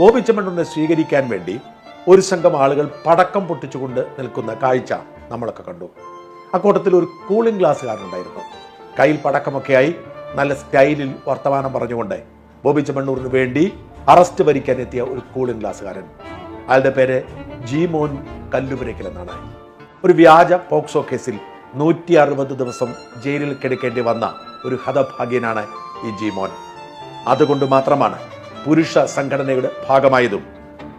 ബോബി സ്വീകരിക്കാൻ വേണ്ടി ഒരു സംഘം ആളുകൾ പടക്കം പൊട്ടിച്ചുകൊണ്ട് നിൽക്കുന്ന കാഴ്ച നമ്മളൊക്കെ കണ്ടു. അക്കൂട്ടത്തിൽ ഒരു കൂളിംഗ് ഗ്ലാസ്സുകാരനുണ്ടായിരുന്നു. കയ്യിൽ പടക്കമൊക്കെയായി നല്ല സ്റ്റൈലിൽ വർത്തമാനം പറഞ്ഞുകൊണ്ട് ബോബി ചെമ്മണ്ണൂരിന് വേണ്ടി അറസ്റ്റ് വരിക്കാൻ എത്തിയ ഒരു കൂളിംഗ് ഗ്ലാസ്സുകാരൻ. അയാളുടെ പേര് ജീമോൻ കല്ലുപുരയ്ക്കൽ എന്നാണ്. ഒരു വ്യാജ പോക്സോ കേസിൽ നൂറ്റി അറുപത് ദിവസം ജയിലിൽ കിടക്കേണ്ടി വന്ന ഒരു ഹതഭാഗ്യനാണ് ഈ ജീമോൻ. അതുകൊണ്ട് മാത്രമാണ് പുരുഷ സംഘടനയുടെ ഭാഗമായതും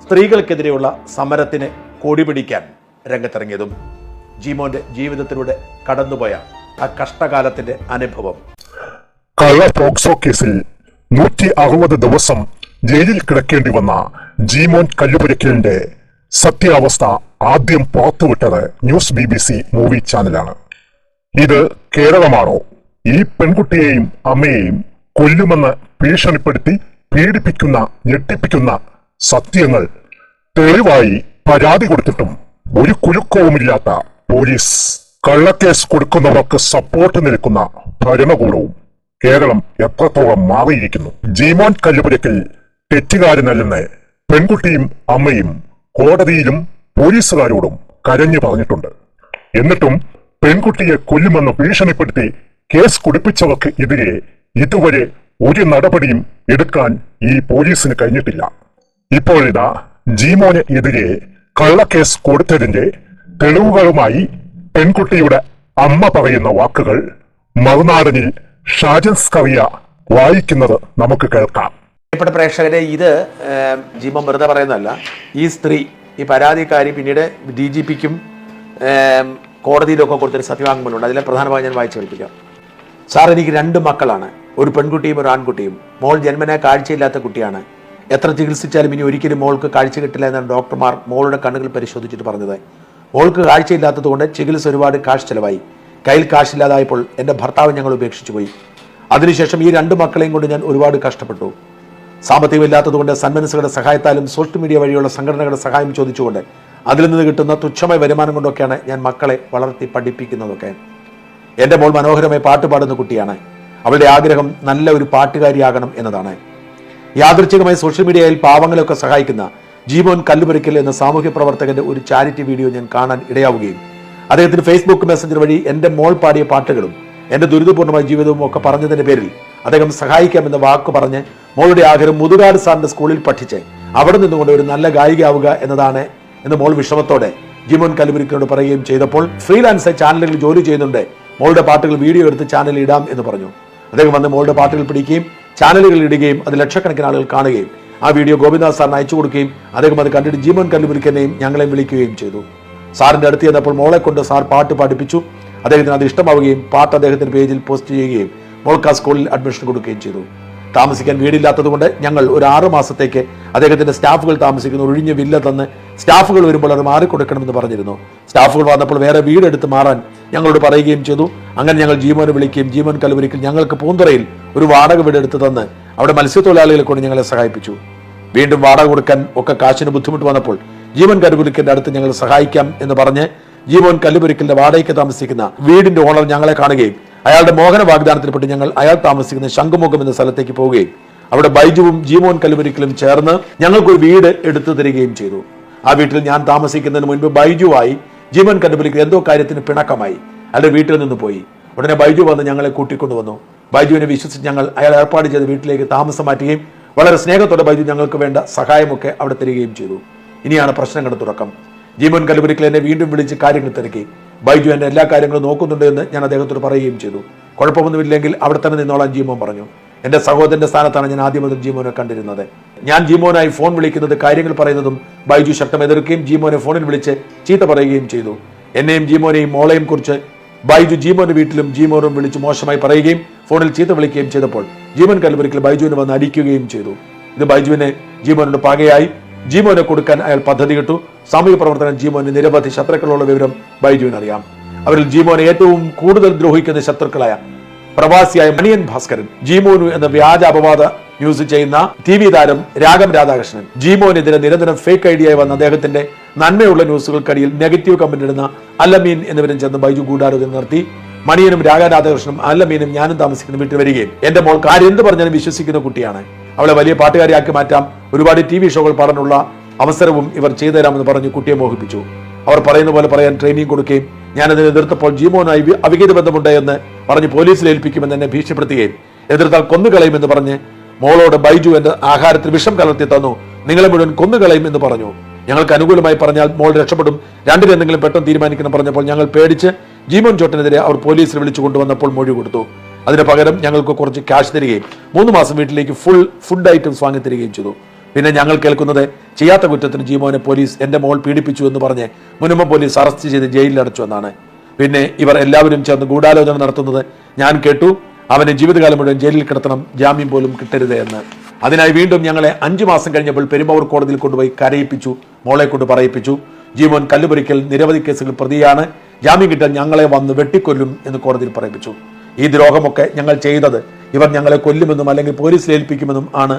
സ്ത്രീകൾക്കെതിരെയുള്ള സമരത്തിന് കൊടിപിടിക്കാൻ രംഗത്തിറങ്ങിയതും ജീമോന്റെ ജീവിതത്തിലൂടെ കടന്നുപോയ ആ കഷ്ടകാലത്തിന്റെ അനുഭവം. കള്ള പോക്സോ കേസിൽ നൂറ്റി അറുപത് ദിവസം ജയിലിൽ കിടക്കേണ്ടി വന്ന ജീമോൻ കല്ലുപുരയ്ക്കലിന്റെ സത്യാവസ്ഥ ആദ്യം പുറത്തുവിട്ടത് news B B C movie ചാനലാണ്. ഇത് കേരളമാണോ? ഈ പെൺകുട്ടിയെയും അമ്മയെയും കൊല്ലുമെന്ന് ഭീഷണിപ്പെടുത്തി പീഡിപ്പിക്കുന്ന ഞെട്ടിപ്പിക്കുന്ന സത്യങ്ങൾ തെളിവായി പരാതി കൊടുത്തിട്ടും ഒരു കുലുക്കവുമില്ലാത്ത പോലീസ് കള്ളക്കേസ് കൊടുക്കുന്നവർക്ക് സപ്പോർട്ട് നിൽക്കുന്ന ഭരണകൂടവും കേരളം എത്രത്തോളം മാറിയിരിക്കുന്നു. ജീമോൻ കല്ലുപുരയ്ക്കൽ തെറ്റുകാരനല്ലെന്ന് പെൺകുട്ടിയും അമ്മയും കോടതിയിലും പോലീസുകാരോടും കരഞ്ഞു പറഞ്ഞിട്ടുണ്ട്. എന്നിട്ടും പെൺകുട്ടിയെ കൊല്ലുമെന്ന് ഭീഷണിപ്പെടുത്തി കേസ് കുടിപ്പിച്ചവർക്ക് എതിരെ ഇതുവരെ ഒരു നടപടിയും എടുക്കാൻ ഈ പോലീസിന് കഴിഞ്ഞിട്ടില്ല. ഇപ്പോഴിതാ ജീമോന് എതിരെ കള്ളക്കേസ് കൊടുത്തതിന്റെ തെളിവുകളുമായി പെൺകുട്ടിയുടെ അമ്മ പറയുന്ന വാക്കുകൾ മറുനാടനിൽ ഷാജൻസ് കവിയ വായിക്കുന്നത് നമുക്ക് കേൾക്കാം. പ്രിയപ്പെട്ട പ്രേക്ഷകരെ ഇത് ജീമോ ജീമോൻ വെറുതെ പറയുന്നതല്ല. ഈ സ്ത്രീ ഈ പരാതിക്കാരി പിന്നീട് ഡി ജി പിക്കും കോടതിയിലൊക്കെ കൊടുത്തൊരു സത്യവാങ്മൂലമുണ്ട്. അതിലെ പ്രധാനമായി ഞാൻ വായിച്ചു കേൾപ്പിക്കാം സാർ എനിക്ക് രണ്ട് മക്കളാണ്. ഒരു പെൺകുട്ടിയും ഒരു ആൺകുട്ടിയും. മോൾ ജന്മന കാഴ്ചയില്ലാത്ത കുട്ടിയാണ്. എത്ര ചികിത്സിച്ചാലും ഇനി ഒരിക്കലും മോൾക്ക് കാഴ്ച കിട്ടില്ല എന്നാണ് ഡോക്ടർമാർ മോളുടെ കണ്ണുകൾ പരിശോധിച്ചിട്ട് പറഞ്ഞത്. മോൾക്ക് കാഴ്ചയില്ലാത്തത് കൊണ്ട് ചികിത്സ ഒരുപാട് കാശ് ചെലവായി. കയ്യിൽ കാശില്ലാതായപ്പോൾ എന്റെ ഭർത്താവ് ഞങ്ങൾ ഉപേക്ഷിച്ചു പോയി. അതിനുശേഷം ഈ രണ്ട് മക്കളെയും കൊണ്ട് ഞാൻ ഒരുപാട് കഷ്ടപ്പെട്ടു. സാമ്പത്തികമില്ലാത്തതുകൊണ്ട് സന്മനസ്സുകളുടെ സഹായത്താലും സോഷ്യൽ മീഡിയ വഴിയുള്ള സംഘടനകളുടെ സഹായം ചോദിച്ചുകൊണ്ട് അതിൽ നിന്ന് കിട്ടുന്ന തുച്ഛമായ വരുമാനം കൊണ്ടൊക്കെയാണ് ഞാൻ മക്കളെ വളർത്തി പഠിപ്പിക്കുന്നതൊക്കെ. എന്റെ മോൾ മനോഹരമായി പാട്ട് പാടുന്ന കുട്ടിയാണ്. അവളുടെ ആഗ്രഹം നല്ല ഒരു പാട്ടുകാരിയാകണം എന്നതാണ്. യാദൃച്ഛികമായി സോഷ്യൽ മീഡിയയിൽ പാവങ്ങളെയൊക്കെ സഹായിക്കുന്ന ജീവോൻ കല്ലുപുരയ്ക്കൽ എന്ന സാമൂഹ്യ പ്രവർത്തകന്റെ ഒരു ചാരിറ്റി വീഡിയോ ഞാൻ കാണാൻ ഇടയാവുകയും അദ്ദേഹത്തിന് ഫേസ്ബുക്ക് മെസ്സഞ്ചർ വഴി എന്റെ മോൾ പാടിയ പാട്ടുകളും എന്റെ ദുരിതപൂർണമായ ജീവിതവും ഒക്കെ പറഞ്ഞതിന്റെ പേരിൽ അദ്ദേഹം സഹായിക്കാമെന്ന വാക്ക് പറഞ്ഞ് മോളുടെ ആഗ്രഹം മുതുകാട് സാറിന്റെ സ്കൂളിൽ പഠിച്ച് അവിടെ നിന്നുകൊണ്ട് ഒരു നല്ല ഗായികയാവുക എന്നതാണ് എന്ന് മോൾ വിഷമത്തോടെ ജിമോൻ കലുപുരിക്കനോട് പറയുകയും ചെയ്തപ്പോൾ ഫ്രീലാൻസ് ചാനലുകളിൽ ജോലി ചെയ്യുന്നുണ്ട്. മോളുടെ പാട്ടുകൾ വീഡിയോ എടുത്ത് ചാനലിൽ ഇടാം എന്ന് പറഞ്ഞു. അദ്ദേഹം വന്ന് മോളുടെ പാട്ടുകൾ പിടിക്കുകയും ചാനലുകളിൽ ഇടുകയും അത് ലക്ഷക്കണക്കിന് ആളുകൾ കാണുകയും ആ വീഡിയോ ഗോപിനാഥ് സാറിന് അയച്ചു കൊടുക്കുകയും അദ്ദേഹം അത് കണ്ടിട്ട് ജീവൻ കല്ലുപുരിക്കനെയും ഞങ്ങളെയും വിളിക്കുകയും ചെയ്തു. സാറിന്റെ അടുത്ത് ചെന്നപ്പോൾ മോളെ കൊണ്ട് സാർ പാട്ട് പഠിപ്പിച്ചു അദ്ദേഹത്തിന് അത് ഇഷ്ടമാവുകയും പാട്ട് അദ്ദേഹത്തിന്റെ പേജിൽ പോസ്റ്റ് ചെയ്യുകയും മോൾക്ക് ആ സ്കൂളിൽ അഡ്മിഷൻ കൊടുക്കുകയും ചെയ്തു. താമസിക്കാൻ വീടില്ലാത്തതുകൊണ്ട് ഞങ്ങൾ ഒരു ആറ് മാസത്തേക്ക് അദ്ദേഹത്തിന്റെ സ്റ്റാഫുകൾ താമസിക്കുന്ന. ഒഴിഞ്ഞ വില്ല തന്ന് സ്റ്റാഫുകൾ വരുമ്പോൾ അത് മാറിക്കൊടുക്കണമെന്ന് പറഞ്ഞിരുന്നു. സ്റ്റാഫുകൾ വന്നപ്പോൾ വേറെ വീടെടുത്ത് മാറാൻ ഞങ്ങളോട് പറയുകയും ചെയ്തു. അങ്ങനെ ഞങ്ങൾ ജീമോനെ വിളിക്കുകയും ജീവൻ കലവരിക്കൽ ഞങ്ങൾക്ക് പൂന്തുറയിൽ ഒരു വാടക വീട് എടുത്ത് തന്ന് അവിടെ മത്സ്യത്തൊഴിലാളികളെ കൊണ്ട് ഞങ്ങളെ സഹായിപ്പിച്ചു. വീണ്ടും വാടക കൊടുക്കാൻ ഒക്കെ കാശിന് ബുദ്ധിമുട്ട് വന്നപ്പോൾ ജീവൻ കരുപുരിക്കലിന്റെ അടുത്ത് ഞങ്ങൾ സഹായിക്കാം എന്ന് പറഞ്ഞ് ജീവൻ കല്ലുപുരിക്കലിന്റെ വാടകയ്ക്ക് താമസിക്കുന്ന വീടിന്റെ ഓണർ ഞങ്ങളെ കാണുകയും അയാളുടെ മോഹന വാഗ്ദാനത്തിൽപ്പെട്ട് ഞങ്ങൾ അയാൾ താമസിക്കുന്ന ശംഖുമുഖം എന്ന സ്ഥലത്തേക്ക് പോവുകയും അവിടെ ബൈജുവും ജീമോൻ കലുമരിക്കലും ചേർന്ന് ഞങ്ങൾക്കൊരു വീട് എടുത്തു തരികയും ചെയ്തു. ആ വീട്ടിൽ ഞാൻ താമസിക്കുന്നതിന് മുൻപ് ബൈജുവായി ജീവൻ കല്ലുപുരിക്കൽ എന്തോ കാര്യത്തിന് പിണക്കമായി അയാളുടെ വീട്ടിൽ നിന്ന് പോയി. ഉടനെ ബൈജു വന്ന് ഞങ്ങളെ കൂട്ടിക്കൊണ്ടു വന്നു ബൈജുവിനെ വിശ്വസിച്ച് ഞങ്ങൾ അയാൾ ഏർപ്പാട് ചെയ്ത വീട്ടിലേക്ക് താമസം മാറ്റുകയും വളരെ സ്നേഹത്തോടെ ബൈജു ഞങ്ങൾക്ക് വേണ്ട സഹായമൊക്കെ അവിടെ തരികയും ചെയ്തു. ഇനിയാണ് പ്രശ്നങ്ങളുടെ തുടക്കം. ജീവൻ കലുപുരിക്കൽ എന്നെ വീണ്ടും വിളിച്ച് കാര്യങ്ങൾ തിരക്കി. ബൈജു എന്റെ എല്ലാ കാര്യങ്ങളും നോക്കുന്നുണ്ട് എന്ന് ഞാൻ അദ്ദേഹത്തോട് പറയുകയും ചെയ്തു. കുഴപ്പമൊന്നുമില്ലെങ്കിൽ അവിടെ തന്നെ നിന്നോളാൻ ജീമോൻ പറഞ്ഞു. എന്റെ സഹോദരന്റെ സ്ഥാനത്താണ് ഞാൻ ആദ്യം മുതൽ ജീമോനെ കണ്ടിരുന്നത്. ഞാൻ ജീമോനായി ഫോൺ വിളിക്കുന്നത് കാര്യങ്ങൾ പറയുന്നതും ബൈജു ശക്തം എതിർക്കുകയും ജീമോനെ ഫോണിൽ വിളിച്ച് ചീത്ത പറയുകയും ചെയ്തു. എന്നെയും ജീമോനെയും മോളെയും കുറിച്ച് ബൈജു ജീമോന്റെ വീട്ടിലും ജീമോനും വിളിച്ച് മോശമായി പറയുകയും ഫോണിൽ ചീത്ത വിളിക്കുകയും ചെയ്തപ്പോൾ ജീവൻ കല്ലുപുരിക്കൽ ബൈജുവിനെ വന്ന് അടിക്കുകയും ചെയ്തു. ഇത് ബൈജുവിനെ ജീമോനോട് പാകയായി ജീമോനെ കൊടുക്കാൻ അയാൾ പദ്ധതിയിട്ടു സാമൂഹ്യ പ്രവർത്തനം ജീമോന് നിരവധി ശത്രുക്കളുള്ള വിവരം ബൈജുവിന് അറിയാം. അവരിൽ ജീമോനെ ഏറ്റവും കൂടുതൽ ദ്രോഹിക്കുന്ന ശത്രുക്കളായ പ്രവാസിയായ മണിയൻ ഭാസ്കരൻ ജീമോനു എന്ന വ്യാജ അപവാദ ന്യൂസ് ചെയ്യുന്ന ടി വി താരം രാഗം രാധാകൃഷ്ണൻ. ജീമോനെതിരെ നിരന്തരം ഫേക്ക് ഐഡിയായി വന്ന അദ്ദേഹത്തിന്റെ നന്മയുള്ള ന്യൂസുകൾക്കടിയിൽ നെഗറ്റീവ് കമന്റ് ഇടുന്ന അല്ലമീൻ എന്നിവരും ചേർന്ന് ബൈജു ഗൂഢാരോഗ്യം നടത്തി. മണിയനും രാഗ രാധാകൃഷ്ണനും അല്ലമീനും ഞാനും താമസിക്കുന്ന വീട്ടിൽ വരികയും. എന്റെ മോൾ കാര്യം എന്ത് പറഞ്ഞാലും വിശ്വസിക്കുന്ന കുട്ടിയാണ്. അവളെ വലിയ പാട്ടുകാരിയാക്കി മാറ്റാം. ഒരുപാട് ടി വി ഷോകൾ പാടാനുള്ള അവസരവും ഇവർ ചെയ്തുതരാമെന്ന് പറഞ്ഞ് കുട്ടിയെ മോഹിപ്പിച്ചു. അവർ പറയുന്ന പോലെ പറയാൻ ട്രെയിനിങ് കൊടുക്കുകയും ഞാനതിനെ എതിർത്തപ്പോൾ ജീമോനായി അവിഹിത ബന്ധമുണ്ട് എന്ന് പറഞ്ഞ് പോലീസിൽ ഏൽപ്പിക്കുമെന്ന് എന്നെ ഭീഷണിപ്പെടുത്തുകയും എതിർത്താൽ കൊന്നുകളയുമെന്ന് പറഞ്ഞ് മോളോട് ബൈജു എന്റെ ആഹാരത്തിൽ വിഷം കലർത്തി തന്നു. നിങ്ങളെ മുഴുവൻ കൊന്നുകളയും എന്ന് പറഞ്ഞു. ഞങ്ങൾക്ക് അനുകൂലമായി പറഞ്ഞാൽ മോൾ രക്ഷപ്പെടും. രണ്ടിലെന്തെങ്കിലും പെട്ടെന്ന് തീരുമാനിക്കണം പറഞ്ഞപ്പോൾ ഞങ്ങൾ പേടിച്ച് ജീമോൻ ചോട്ടനെതിരെ അവർ പോലീസിൽ വിളിച്ചു കൊണ്ടുവന്നപ്പോൾ മൊഴി കൊടുത്തു. അതിന് പകരം ഞങ്ങൾക്ക് കുറച്ച് ക്യാഷ് തരികയും മൂന്ന് മാസം വീട്ടിലേക്ക് ഫുൾ ഫുഡ് ഐറ്റംസ് വാങ്ങി തരികയും ചെയ്തു. പിന്നെ ഞങ്ങൾ കേൾക്കുന്നത് ചെയ്യാത്ത കുറ്റത്തിന് ജീമോനെ പോലീസ് എന്റെ മോൾ പീഡിപ്പിച്ചു എന്ന് പറഞ്ഞ് മുനുമ പോലീസ് അറസ്റ്റ് ചെയ്ത് ജയിലിൽ അടച്ചു എന്നാണ്. പിന്നെ ഇവർ എല്ലാവരും ചേർന്ന് ഗൂഢാലോചന നടത്തുന്നത് ഞാൻ കേട്ടു. അവനെ ജീവിതകാലം മുഴുവൻ ജയിലിൽ കിടത്തണം ജാമ്യം പോലും കിട്ടരുത് എന്ന്. അതിനായി വീണ്ടും ഞങ്ങളെ അഞ്ചു മാസം കഴിഞ്ഞപ്പോൾ പെരുമ്പാവൂർ കോടതിയിൽ കൊണ്ടുപോയി കരയിപ്പിച്ചു മോളെ കൊണ്ട് പറയിപ്പിച്ചു. ജീവൻ കല്ലുപൊരിക്കൽ നിരവധി കേസുകൾ പ്രതിയാണ്. ജാമ്യം കിട്ടാൻ ഞങ്ങളെ വന്ന് വെട്ടിക്കൊല്ലും എന്ന് കോടതിയിൽ പറയിപ്പിച്ചു. ഈ ദ്രോഹമൊക്കെ ഞങ്ങൾ ചെയ്തത്. ഇവർ ഞങ്ങളെ കൊല്ലുമെന്നും അല്ലെങ്കിൽ പോലീസിൽ ഏൽപ്പിക്കുമെന്നും ആണ്.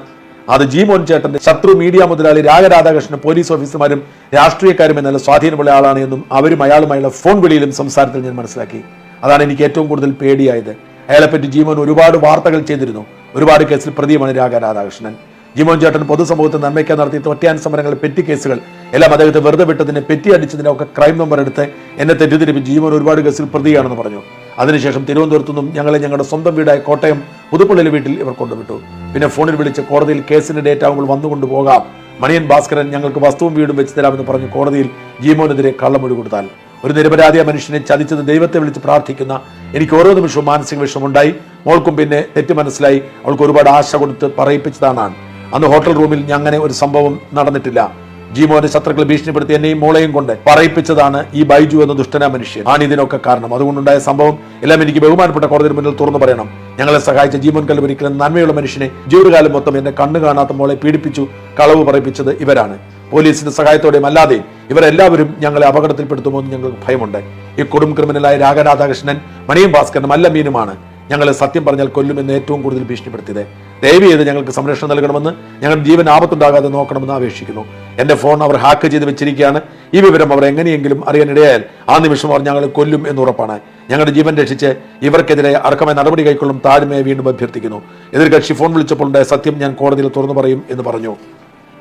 അത് ജീമോൻ ചേട്ടന്റെ ശത്രു മീഡിയ മുതലാളി രാഗരാധാകൃഷ്ണൻ പോലീസ് ഓഫീസർമാരും രാഷ്ട്രീയക്കാരും എന്നല്ല സ്വാധീനമുള്ള ആളാണ് എന്നും അവരും അയാളുമായുള്ള ഫോൺ വിളിയിലും സംസാരത്തിൽ ഞാൻ മനസ്സിലാക്കി. അതാണ് എനിക്ക് ഏറ്റവും കൂടുതൽ പേടിയായത്. അയാളെപ്പറ്റി ജീമോൻ ഒരുപാട് വാർത്തകൾ ചെയ്തിരുന്നു. ഒരുപാട് കേസിൽ പ്രതിയുമാണ് രാഗരാധാകൃഷ്ണൻ. ജിമോൻ ചേട്ടൻ പൊതുസമൂഹത്തിൽ നന്മയ്ക്കാൻ നടത്തിയ തൊട്ടിയാൻ സമരങ്ങൾ പെറ്റി കേസുകൾ എല്ലാം അദ്ദേഹത്തെ വെറുതെ വിട്ടതിനെ പെറ്റി അടിച്ചതിനെ ഒക്കെ ക്രൈം നമ്പർ എടുത്ത് എന്നെ തെറ്റിദ്ധരിപ്പിച്ച് ജീമോൻ ഒരുപാട് കേസിൽ പ്രതിയാണെന്ന് പറഞ്ഞു. അതിനുശേഷം തിരുവനന്തപുരത്തു നിന്നും ഞങ്ങളെ ഞങ്ങളുടെ സ്വന്തം വീടായ കോട്ടയം പുതുപ്പള്ളിയിലെ വീട്ടിൽ ഇവർ കൊണ്ടുവിട്ടു. പിന്നെ ഫോണിൽ വിളിച്ച് കോടതിയിൽ കേസിന്റെ ഡേറ്റ് ആകുമ്പോൾ വന്നുകൊണ്ട് പോകാം. മണിയൻ ഭാസ്കരൻ ഞങ്ങൾക്ക് വസ്തുവും വീടും വെച്ച് തരാമെന്ന് പറഞ്ഞ് കോടതിയിൽ ജീമോനെതിരെ കള്ളമൊഴി കൊടുത്താൽ. ഒരു നിരപരാധിയ മനുഷ്യനെ ചതിച്ചത് ദൈവത്തെ വിളിച്ച് പ്രാർത്ഥിക്കുന്ന എനിക്ക് ഓരോ നിമിഷവും മാനസിക വിഷമമുണ്ടായി. മോൾക്കും പിന്നെ തെറ്റ് മനസ്സിലായി. അവൾക്ക് ഒരുപാട് ആശ കൊടുത്ത് പറയിപ്പിച്ചതാണ്. അന്ന് ഹോട്ടൽ റൂമിൽ അങ്ങനെ ഒരു സംഭവം നടന്നിട്ടില്ല. ജീമോന്റെ ശത്രുക്കൾ ഭീഷണിപ്പെടുത്തി എന്നെയും മോളെയും കൊണ്ട് പറയിപ്പിച്ചതാണ് ഈ ബൈജു എന്ന ദുഷ്ടന മനുഷ്യൻ. ആണ് ഇതിനൊക്കെ കാരണം. അതുകൊണ്ടുണ്ടായ സംഭവം എല്ലാം എനിക്ക് ബഹുമാനപ്പെട്ട കോടതി മുന്നിൽ തുറന്നു പറയണം. ഞങ്ങളെ സഹായിച്ച ജീവൻ കല്ലുപരിക്കലും നന്മയുള്ള മനുഷ്യനെ ജീവിതകാലം മൊത്തം എന്നെ കണ്ണു കാണാത്ത മോളെ പീഡിപ്പിച്ചു കളവ് പറയിപ്പിച്ചത് ഇവരാണ്. പോലീസിന്റെ സഹായത്തോടെയും അല്ലാതെയും ഇവരെല്ലാവരും ഞങ്ങളെ അപകടത്തിൽപ്പെടുത്തുമോ എന്ന് ഞങ്ങൾക്ക് ഭയമുണ്ട്. ഈ കൊടും ക്രിമിനലായ രാഗരാധാകൃഷ്ണൻ മണിയും ഭാസ്കരനും അല്ല മീനുമാണ് ഞങ്ങളെ സത്യം പറഞ്ഞാൽ കൊല്ലുമെന്ന് ഏറ്റവും കൂടുതൽ ഭീഷണിപ്പെടുത്തിയത്. ദയവ് ചെയ്ത് ഞങ്ങൾക്ക് സംരക്ഷണം നൽകണമെന്ന് ഞങ്ങളുടെ ജീവൻ ആപത്തുണ്ടാകാതെ നോക്കണമെന്ന് അപേക്ഷിക്കുന്നു എന്റെ ഫോൺ അവർ ഹാക്ക് ചെയ്ത് വെച്ചിരിക്കുകയാണ്. ഈ വിവരം അവർ എങ്ങനെയെങ്കിലും അറിയാനിടയായാൽ ആ നിമിഷം അവർ ഞങ്ങളെ കൊല്ലും എന്ന് ഉറപ്പാണ്. ഞങ്ങളുടെ ജീവൻ രക്ഷിച്ച് ഇവർക്കെതിരെ അർഹമായ നടപടി കൈക്കൊള്ളും താഴ്മയെ വീണ്ടും അഭ്യർത്ഥിക്കുന്നു. എതിർകക്ഷി ഫോൺ വിളിച്ചപ്പോഴുണ്ടായ സത്യം ഞാൻ കോടതിയിൽ തുറന്നു പറയും എന്ന് പറഞ്ഞു.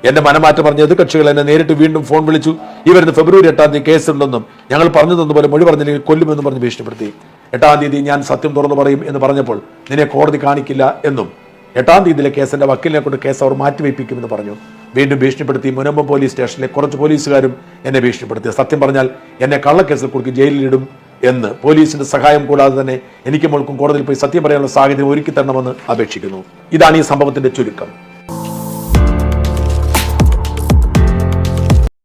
എന്റെ മനമാറ്റം പറഞ്ഞ എതിർകക്ഷികൾ എന്നെ നേരിട്ട് വീണ്ടും ഫോൺ വിളിച്ചു. ഈ വരുന്ന ഫെബ്രുവരി എട്ടാം തീയതി കേസുണ്ടെന്നും ഞങ്ങൾ പറഞ്ഞു തന്നതുപോലെ മൊഴി പറഞ്ഞില്ലെങ്കിൽ കൊല്ലുമെന്നും പറഞ്ഞ് ഭീഷണിപ്പെടുത്തി. എട്ടാം തീയതി ഞാൻ സത്യം തുറന്നു പറയും എന്ന് പറഞ്ഞപ്പോൾ നിന്നെ കോടതി കാണിക്കില്ല എന്നും എട്ടാം തീയതിയിലെ കേസിന്റെ വക്കീലിനെ കൊണ്ട് കേസ് അവർ മാറ്റിവെപ്പിക്കുമെന്ന് പറഞ്ഞു. വീണ്ടും ഭീഷണിപ്പെടുത്തി മുനമ്പം പോലീസ് സ്റ്റേഷനിലെ കുറച്ച് പോലീസുകാരും എന്നെ ഭീഷണിപ്പെടുത്തി. സത്യം പറഞ്ഞാൽ എന്നെ കള്ളക്കേസിൽ കുടുക്കി ജയിലിലിടും എന്ന് പോലീസിന്റെ സഹായം കൂടാതെ തന്നെ എനിക്ക് മുൾക്കും കോടതിയിൽ പോയി സത്യം പറയാനുള്ള സാഹചര്യം ഒരുക്കി തരണമെന്ന് അപേക്ഷിക്കുന്നു. ഇതാണ് ഈ സംഭവത്തിന്റെ ചുരുക്കം.